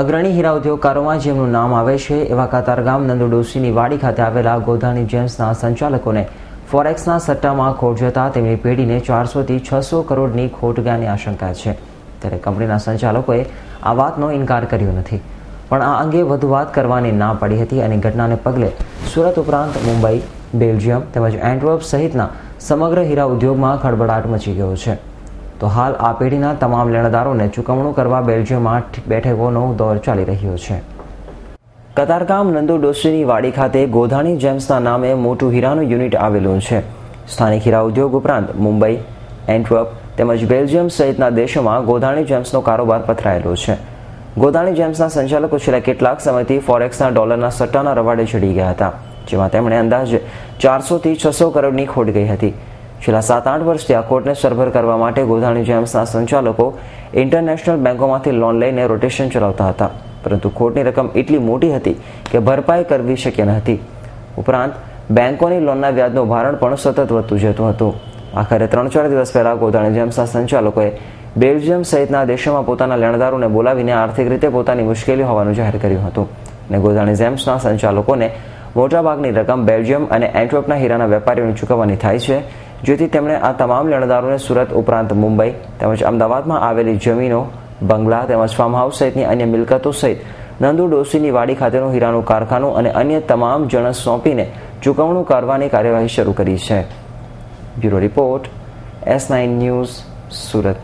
અગ્રણી હીરા ઉદ્યોગકારોમાં જેમનું નામ આવે છે, એવા કાતારગામ નંદુ ડોશીની વાડી ખાતે આવેલા ગોધાની જેમ્સના સંચાલકોને ફોરેક્સના સટ્ટામાં ખોટ જતા તેમની પેઢીને ચારસોથી છસો કરોડની ખોટ ગયાની આશંકા છે. ત્યારે કંપનીના સંચાલકોએ આ વાતનો ઇનકાર કર્યો નથી. પણ આ અંગે વધુ વાત કરવાની ના પડી હતી અને ઘટનાને પગલે સુરત ઉપરાંત મુંબઈ, બેલ્જિયમ તેમજ એન્ટવર્પ સહિતના સમગ્ર હીરા ઉદ્યોગમાં ખળબળાટ મચી ગયો છે. તો હાલ આ પેઢીના તમામ લેણદારોને ચૂકવણું કરવા બેલ્જિયમમાં બેઠકોનો દોર ચાલી રહ્યો છે. કતારગામ નંદુ ડોસીની વાડી ખાતે ગોધાણી જેમ્સના નામે મોટું હીરાનું યુનિટ આવેલું છે. સ્થાનિક હીરા ઉદ્યોગ ઉપરાંત મુંબઈ, એન્ટવર્પ તેમજ બેલ્જિયમ સહિતના દેશોમાં ગોધાણી જેમ્સનો કારોબાર પથરાયેલો છે. ગોધાણી જેમ્સના સંચાલકો છેલ્લા કેટલાક સમયથી ફોરેક્સના ડોલરના સટ્ટાના રવાડે ચડી ગયા હતા, જેમાં તેમણે અંદાજે ચારસોથી છસો કરોડની ખોટ ગઈ હતી. છેલ્લા સાત આઠ વર્ષથી આ કોર્ટને સરભર કરવા માટે ગોધાણી જેમ્સના સંચાલકો ઇન્ટરનેશનલ બેંકોમાંથી લોન લઈને રોટેશન ચલાવતા હતા. પરંતુ ખોટની રકમ એટલી મોટી હતી કે ભરપાઈ કરવી શક્ય ન હતી. ઉપરાંત, બેંકોની લોનના વ્યાજનું ભારણ પણ સતત વધતું જતું હતું. આખરે ત્રણ ચાર દિવસ પહેલા ગોધાણી જેમ્સના સંચાલકોએ બેલ્જિયમ સહિતના દેશોમાં પોતાના લેણદારોને બોલાવીને આર્થિક રીતે પોતાની મુશ્કેલી હોવાનું જાહેર કર્યું હતું. અને ગોધાણી જેમ્સના સંચાલકોને મોટાભાગની રકમ બેલ્જિયમ અને એન્ટવર્પના હીરાના વેપારીઓને ચૂકવવાની થાય છે જેથી તેમણે આ તમામ લેણદારોને સુરત ઉપરાંત મુંબઈ તેમજ અમદાવાદમાં આવેલી જમીનો, બંગલા તેમજ ફાર્મ હાઉસ સહિતની અન્ય મિલકતો સહિત નંદુ ડોસીની વાડી ખાતેનું હીરાનું કારખાનું અને અન્ય તમામ જણસ સોંપીને ચૂકવણું કરવાની કાર્યવાહી શરૂ કરી છે. Bureau report, S nine news, Surat.